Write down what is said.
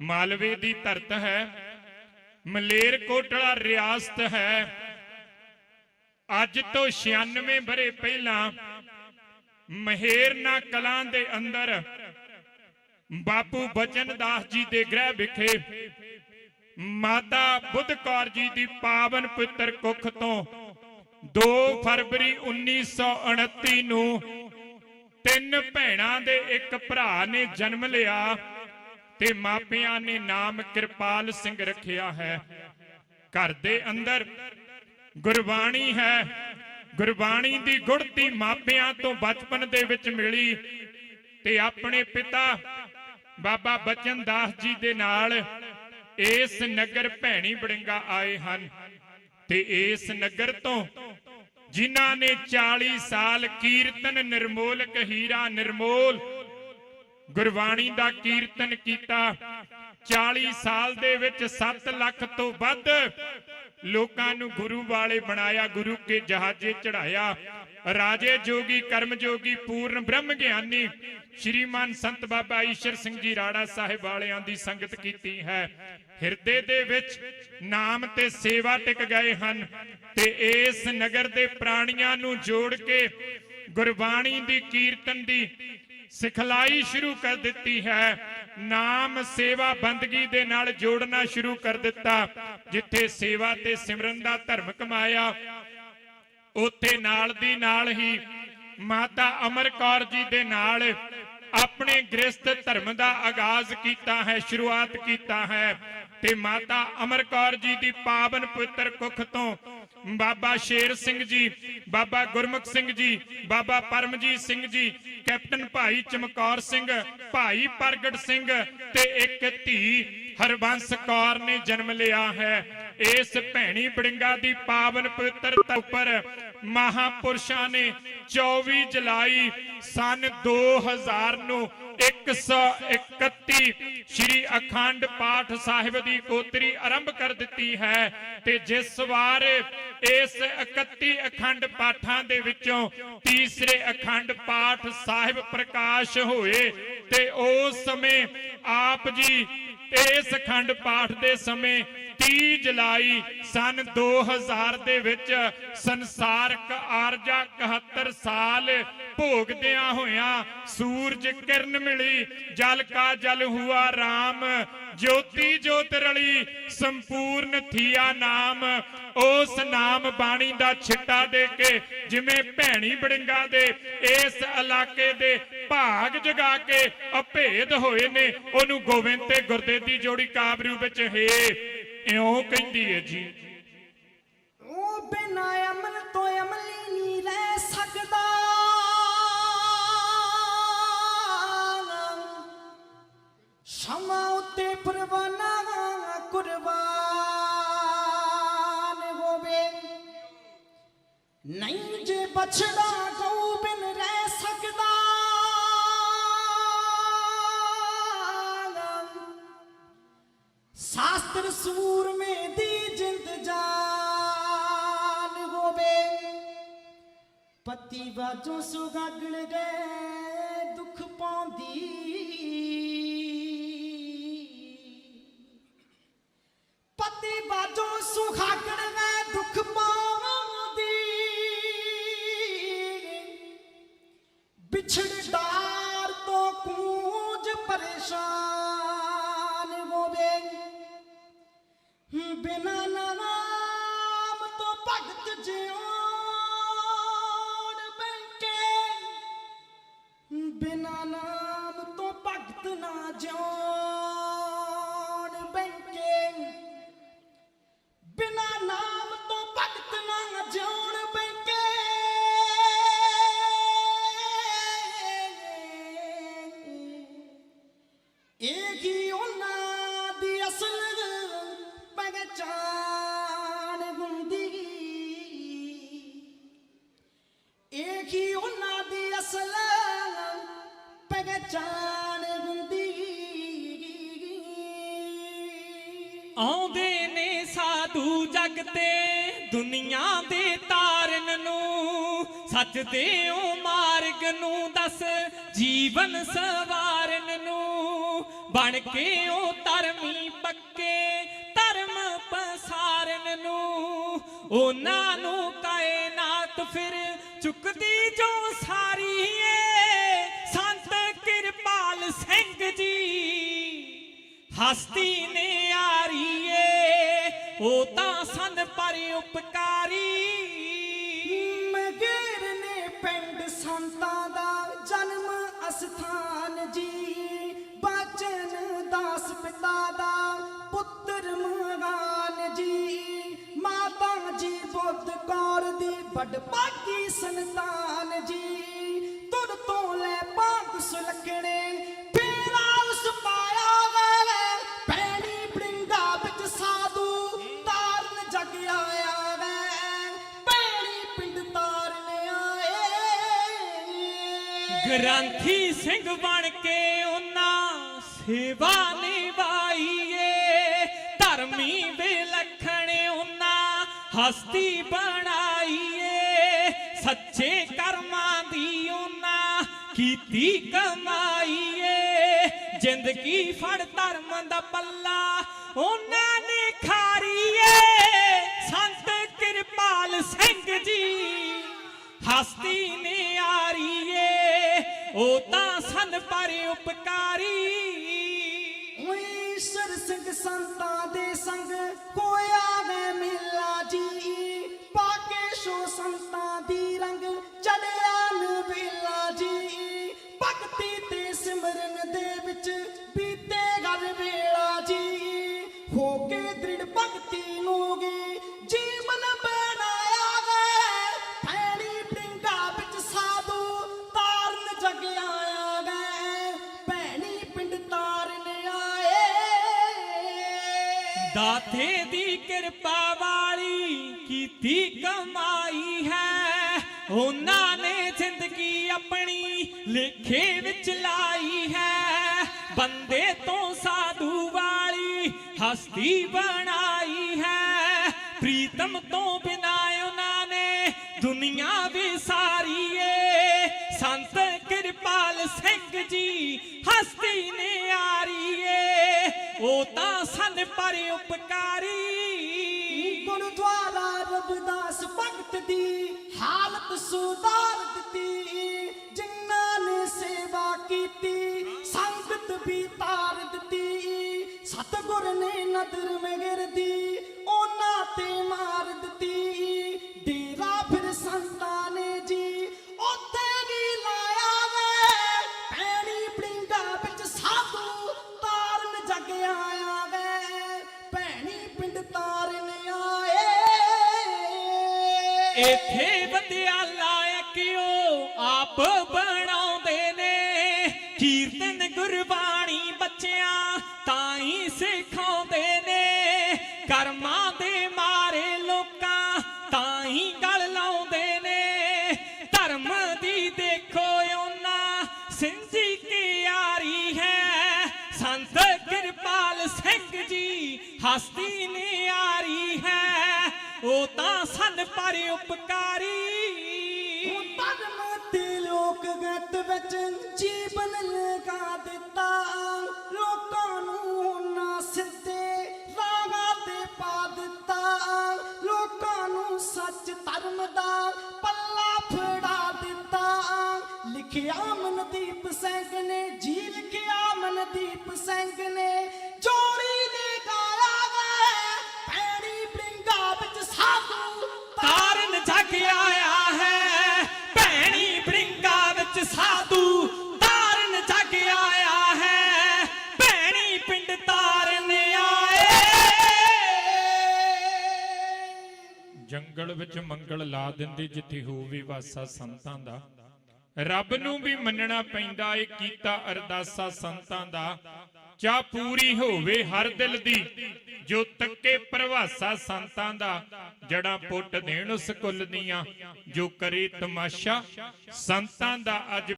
ਮਾਲਵੇ ਦੀ ਧਰਤ ਹੈ, ਮਲੇਰ ਕੋਟਲਾ ਰਿਆਸਤ ਹੈ। ਅੱਜ ਤੋਂ 96 ਬਰੇ ਪਹਿਲਾਂ ਮਹੇਰਨਾ ਕਲਾਂ ਦੇ ਅੰਦਰ ਬਾਪੂ ਬਚਨ ਦਾਸ ਜੀ ਦੇ ਗ੍ਰਹਿ ਵਿਖੇ ਮਾਤਾ ਬੁੱਧ ਕੌਰ ਜੀ ਦੀ ਪਾਵਨ ਪੁੱਤਰ ਕੁੱਖ ਤੋਂ 2 ਫਰਵਰੀ 1929 ਨੂੰ ਤਿੰਨ ਭੈਣਾਂ ਦੇ ਇੱਕ ਭਰਾ ਨੇ ਜਨਮ ਲਿਆ। ਤੇ ਮਾਪਿਆਂ ਨੇ ਨਾਮ ਕਿਰਪਾਲ ਸਿੰਘ ਰੱਖਿਆ ਹੈ। ਘਰ ਦੇ ਅੰਦਰ ਗੁਰਬਾਣੀ ਹੈ। ਗੁਰਬਾਣੀ ਦੀ ਗੁੜਤੀ ਮਾਪਿਆਂ ਤੋਂ ਬਚਪਨ ਦੇ ਵਿੱਚ ਮਿਲੀ ਤੇ ਆਪਣੇ ਪਿਤਾ ਬਾਬਾ ਬਚਨ ਦਾਸ ਜੀ ਦੇ ਨਾਲ ਇਸ ਨਗਰ ਭੈਣੀ ਬੜਿੰਗਾ ਆਏ ਹਨ ਤੇ ਇਸ ਨਗਰ ਤੋਂ ਜਿਨ੍ਹਾਂ ਨੇ 40 ਸਾਲ ਕੀਰਤਨ ਨਿਰਮੋਲਕ ਹੀਰਾ ਨਿਰਮੋਲ ਗੁਰਬਾਣੀ ਦਾ ਕੀਰਤਨ ਕੀਤਾ। 40 ਸਾਲ ਦੇ ਵਿੱਚ 7 ਲੱਖ ਤੋਂ ਵੱਧ ਲੋਕਾਂ ਨੂੰ ਗੁਰੂ ਵਾਲੇ ਬਣਾਇਆ, ਗੁਰੂ ਕੇ ਜਹਾਜ਼ੇ ਚੜਾਇਆ ਰਾਜੇ ਜੋਗੀ, ਕਰਮ ਜੋਗੀ, ਪੂਰਨ ਬ੍ਰਹਮ ਗਿਆਨੀ ਸ਼੍ਰੀਮਾਨ ਸੰਤ ਬਾਬਾ ਈਸ਼ਰ ਸਿੰਘ ਜੀ ਰਾੜਾ ਸਾਹਿਬ ਵਾਲਿਆਂ ਦੀ ਸੰਗਤ ਕੀਤੀ ਹੈ। ਹਿਰਦੇ ਦੇ ਵਿੱਚ ਨਾਮ ਤੇ ਸੇਵਾ ਟਿਕ ਗਏ ਹਨ ਤੇ ਇਸ ਨਗਰ ਦੇ ਪ੍ਰਾਣੀਆਂ ਨੂੰ ਜੋੜ ਕੇ ਗੁਰਬਾਣੀ ਦੀ ਕੀਰਤਨ ਦੀ ਸਿਖਲਾਈ ਸ਼ੁਰੂ ਕਰ ਦਿੱਤੀ ਹੈ। ਨਾਮ ਸੇਵਾ ਬੰਦਗੀ ਦੇ ਨਾਲ ਜੋੜਨਾ ਸ਼ੁਰੂ ਕਰ ਦਿੱਤਾ। ਜਿੱਥੇ ਸੇਵਾ ਤੇ ਸਿਮਰਨ ਦਾ ਧਰਮ ਕਮਾਇਆ, ਉੱਥੇ ਨਾਲ ਦੀ ਨਾਲ ਹੀ ਮਾਤਾ ਅਮਰ ਕੌਰ ਜੀ ਦੇ ਨਾਲ ਆਪਣੇ ਗ੍ਰਸਥ ਧਰਮ ਦਾ ਆਗਾਜ਼ ਕੀਤਾ ਹੈ, ਸ਼ੁਰੂਆਤ ਕੀਤਾ ਹੈ ਤੇ ਮਾਤਾ ਅਮਰ ਕੌਰ ਜੀ ਦੀ ਪਾਵਨ ਪੁੱਤਰ ਕੁੱਖ ਤੋਂ ਬਾਬਾ ਸ਼ੇਰ ਸਿੰਘ ਜੀ, ਬਾਬਾ ਗੁਰਮੁਖ ਸਿੰਘ ਜੀ, ਬਾਬਾ ਪਰਮਜੀਤ ਸਿੰਘ ਜੀ, ਕੈਪਟਨ ਭਾਈ ਚਮਕੌਰ ਸਿੰਘ, ਭਾਈ ਪ੍ਰਗਟ ਸਿੰਘ ਤੇ ਇੱਕ ਧੀ ਹਰਬੰਸ ਕੌਰ ਨੇ ਜਨਮ ਲਿਆ ਹੈ। ਇਸ ਭੈਣੀ ਬੜਿੰਗਾ ਦੀ ਪਾਵਨ ਪਵਿੱਤਰ ਉੱਪਰ ਮਹਾਪੁਰਸ਼ਾਂ ਨੇ 24 ਜੁਲਾਈ ਸਨ 2000 ਨੂੰ 131 ਸ਼੍ਰੀ ਅਖੰਡ ਪਾਠ ਸਾਹਿਬ ਦੀ ਗੋਤਰੀ ਆਰੰਭ ਕਰ ਦਿੱਤੀ ਹੈ ਤੇ ਜਿਸ ਵਾਰ ਇਸ 31 ਅਖੰਡ ਪਾਠਾਂ ਦੇ ਵਿੱਚੋਂ ਤੀਸਰੇ ਅਖੰਡ ਪਾਠ ਸਾਹਿਬ ਪ੍ਰਕਾਸ਼ ਹੋਏ ਤੇ ਉਸ ਸਮੇਂ ਆਪ ਜੀ ਇਸ ਅਖੰਡ ਪਾਠ ਦੇ ਸਮੇਂ 30 ਜੁਲਾਈ ਸਨ 2000 ਦੇ ਵਿੱਚ ਸੰਸਾਰਕ ਆਰਜਾ 71 ਸਾਲ ਭੋਗਦਿਆਂ ਹੋਇਆਂ ਸੂਰਜ ਕਿਰਨ ਮਿਲੀ, ਜਲ ਕਾ ਜਲ ਹੁਆ RAM ਜੋਤੀ ਜੋਤ ਰਲੀ, ਸੰਪੂਰਨ ਥੀਆ ਨਾਮ। ਉਸ ਨਾਮ ਬਾਣੀ ਦਾ ਛਿੱਟਾ ਦੇ ਕੇ ਜਿਵੇਂ ਭੈਣੀ ਬੜਿੰਗਾ ਦੇ, ਇਸ ਇਲਾਕੇ ਦੇ ਭਾਗ ਜਗਾ ਕੇ ਅਭੇਦ ਹੋਏ ਨੇ। ਉਹਨੂੰ ਗੋਬਿੰਦ ਤੇ ਗੁਰਦੇਵ ਦੀ ਜੋੜੀ ਕਾਬਰੂ ਵਿੱਚ ਹੈ, ਇਉਂ ਕਹਿੰਦੀ ਹੈ ਜੀ। ਉਹ ਬਿਨਾ ਅਮਲ ਤੋਂ ਅਮਲੀ ਨਹੀਂ ਰਹਿ ਸਕਦਾ। ਸ਼ਮਾ ਉੱਤੇ ਪਰਵਾਨਾ ਕੁਰਬਾਨ ਹੋਵੇ। ਨਹੀਂ ਜੇ ਬਛੜਾ ਸ਼ਾਸਤਰ ਸੂਰਮੇ ਦੀ ਜਿੰਦ ਜਾਨ ਹੋਵੇ। ਪਤੀ ਬਾਜੋਂ ਸੁਗਾਗਣ ਗਏ ਦੁੱਖ ਪਾਉਂਦੀ। ਪਤੀ ਬਾਜੋਂ ਸੁਖਾਗਣ ਗਏ ਦੁੱਖ ਪਾਉਂਦੀ। ਵਿਛੜਦਾਰ ਤੋਂ ਕੂੰਜ ਪਰੇਸ਼ਾਨ ਭਗਤ ਜਿਉਣ ਬੈਂਕੇ ਬਿਨਾ ਨਾਮ ਤੋਂ ਭਗਤ ਨਾ ਜਿਉਣ ਇਹ ਉਹਨਾਂ ਦੀ ਅਸਲ। ਪਹਿਚਾਨ ਹੁੰਦੀ ਆਉਂਦੇ ਨੇ ਸਾਧੂ ਜਗ ਤੇ, ਦੁਨੀਆ ਦੇ ਤਾਰਨ ਨੂੰ। ਸੱਚ ਦੇ ਉਹ ਮਾਰਗ ਨੂੰ ਦੱਸ, ਜੀਵਨ ਸਵਾਰਨ ਨੂੰ। ਬਣ ਕੇ ਉਹ ਧਰਮੀ ਪੱਕੇ, ਧਰਮ ਪਸਾਰਨ ਨੂੰ। ਉਹਨਾਂ ਨੂੰ ਕਾਇਨਾਤ ਫਿਰ ਚੁੱਕਦੀ ਜੋ ਸਾਰੀ ਏ, ਸੰਤ ਕਿਰਪਾਲ ਸਿੰਘ ਜੀ। ਹਸਤੀ ਨੇ ਆਰੀਏ ਉਹ ਤਾਂ ਸਨ ਪਰ ਉਪਕਾਰੀ ਕੌਰ ਦੀ ਵੱਡ ਸੰਤਾਨ ਜੀ। ਤੁਰ ਤੋਂ ਲੈ ਪਾਕ ਸੁਲਖਣੇ ਪੀਲਾ ਉਸ ਪਾਇਆ ਗਏ ਪੈਣੀ ਬ੍ਰਿੰਗਾ ਵਿੱਚ ਸਾਧੂ ਤਾਰਨ ਜਗ ਆਇਆ ਵੇ। ਪੈਣੀ ਪਿੰਡ ਤਾਰਨ ਆਏ। ਗ੍ਰੰਥੀ ਸਿੰਘ ਬਣ ਕੇ ਉਹਨਾਂ ਸੇਵਾ ਨਿਭਾਈਏ। ਧਰਮੀ ਵਿਲਖਣ ਉਹਨਾਂ ਹਸਤੀ ਬਣਾਈਏ। ਸੱਚੇ ਕਰਮਾਂ ਦੀ ਉਹਨਾਂ ਕੀਤੀ ਕਮਾਈਏ। ਜ਼ਿੰਦਗੀ ਫੜ ਧਰਮ ਦਾ ਪੱਲਾ ਉਹਨਾਂ ਨੇ ਖਾਰੀਏ। ਸੰਤ ਕਿਰਪਾਲ ਸਿੰਘ ਜੀ ਹਸਤੀ ਨੇ ਆਰੀਏ। ਉਹ ਤਾਂ ਸਨ ਪਰ ਉਪਕਾਰੀ। ਓਏ ਈਸ਼ਰ ਸਿੰਘ ਸੰਤਾਂ ਦੇ ਸੰਗ ਕੋਇਆ ਵੇ ਭਗਤੀ ਤੇ ਸਿਮਰਨ ਦੇ ਵਿੱਚ ਬੀਤੇ ਗਰ ਵੇਲਾ ਜੀ। ਹੋ ਕੇ ਦ੍ਰਿੜ ਭਗਤੀ ਨੂੰ ਗੀ ਜੀਵਨ ਬਣਾਇਆ ਵੇ ਫੈਣੀ ਪਿੰਗਾ ਵਿੱਚ ਸਾਧੂ ਤਾਰਨ ਜਗ ਆਇਆ ਵੇ ਭੈਣੀ ਪਿੰਡ ਤਾਰਨ ਆਏ। ਦਾਤੇ ਦੀ ਕਿਰਪਾ ਵਾਲੀ ਕੀਤੀ ਕਮਾਈ ਹੈ। ਉਹਨਾਂ ਨੇ ਜ਼ਿੰਦਗੀ ਆਪਣੀ ਲੇਖੇ ਵਿੱਚ ਲਾਈ ਹੈ। ਬੰਦੇ ਤੋਂ ਸਾਧੂ ਵਾਲੀ ਹਸਤੀ ਬਣਾਈ ਹੈ। ਪ੍ਰੀਤਮ ਤੋਂ ਬਿਨਾ ਉਹਨਾਂ ਨੇ ਦੁਨੀਆ ਵਿਸਾਰੀ ਏ ਸੰਤ ਕਿਰਪਾਲ ਸਿੰਘ ਜੀ ਹਸਤੀ ਨੇ ਆਰੀਏ। ਉਹ ਤਾਂ ਸਨ ਪਰ ਉਪਕਾਰੀ ਗੁਰਦੁਆਰਾ ਰਬਦਾਸ ਭਗਤ ਦੀ ਹਾਲਤ ਸੁਧਾਰ ਦਿੱਤੀ, ਜਿਨ੍ਹਾਂ ਨੇ ਸੇਵਾ ਕੀਤੀ, ਸੰਗਤ ਵੀ ਤਾਰ ਦਿੱਤੀ। ਸਤਗੁਰ ਨੇ ਨਦਰ ਮਗਰ ਦੀ, ਉਹਨਾਂ ਤੇ ਮਾਰ ਦਿੱਤੀ। ਆਏ ਇੱਥੇ ਬੰਦਿਆਲਾ ਕਿਉ ਆਪ ਬਣਾਉਂਦੇ ਨੇ? ਕੀਰਤਨ ਗੁਰਬਾਣੀ ਬੱਚਿਆਂ ਤਾਂ ਹੀ ਸਿਖਾਉਂਦੇ ਨੇ। ਕਰਮਾਂ ਦੇ ਮਾਰੇ ਲੋਕਾਂ ਤਾਂ ਹੀ ਗਲ ਲਾਉਂਦੇ ਨੇ। ਧਰਮ ਦੀ ਦੇਖੋ ਉਹਨਾਂ ਸਿੰਜੀ ਕਿਆਰੀ ਹੈ। ਸੰਤ ਕਿਰਪਾਲ ਸਿੰਘ ਜੀ ਹਸਤੀ ਨਿਆਰੀ ਪਰ ਉਪਕਾਰੀ। ਧਰਮ ਤੇ ਲੋਕ ਗਤ ਵਿੱਚ ਜੀਵਨ ਲਗਾ ਦਿੱਤਾ। ਲੋਕਾਂ ਨੂੰ ਨਾ ਸਿੱਧੇ ਰਾਹਾਂ ਤੇ ਪਾ ਦਿੱਤਾ। ਲੋਕਾਂ ਨੂੰ ਸੱਚ ਧਰਮ ਦਾ ਪੱਲਾ ਫੜਾ ਦਿੱਤਾ। ਲਿਖਿਆ ਮਨਦੀਪ ਸਿੰਘ ਨੇ, ਜੀ ਲਿਖਿਆ ਮਨਦੀਪ ਸਿੰਘ ਨੇ। ਆਏ ਵਿੱਚ ਮੰਗਲ ਲਾ ਦਿੰਦੀ, ਜਿੱਥੇ ਹੋਵੇ ਵਾਸਾ ਸੰਤਾਂ ਦਾ। ਰੱਬ ਨੂੰ ਵੀ ਮੰਨਣਾ ਪੈਂਦਾ ਏ ਕੀਤਾ ਅਰਦਾਸਾ ਸੰਤਾਂ ਦਾ। ਚਾਹ ਪੂਰੀ ਹੋਵੇ ਹਰ ਦਿਲ ਦੀ, ਜੋ ਤੱਕੇ ਪ੍ਰਵਾਸਾ ਸੰਤਾਂ ਦਾ। ਜੜਾਂ ਪੁੱਟ ਦੇਣ ਉਸ ਕੁੱਲ ਦੀਆਂ, ਜੋ ਕਰੇ ਤਮਾਸ਼ਾ ਸੰਤਾਂ ਦਾ। ਅੱਜ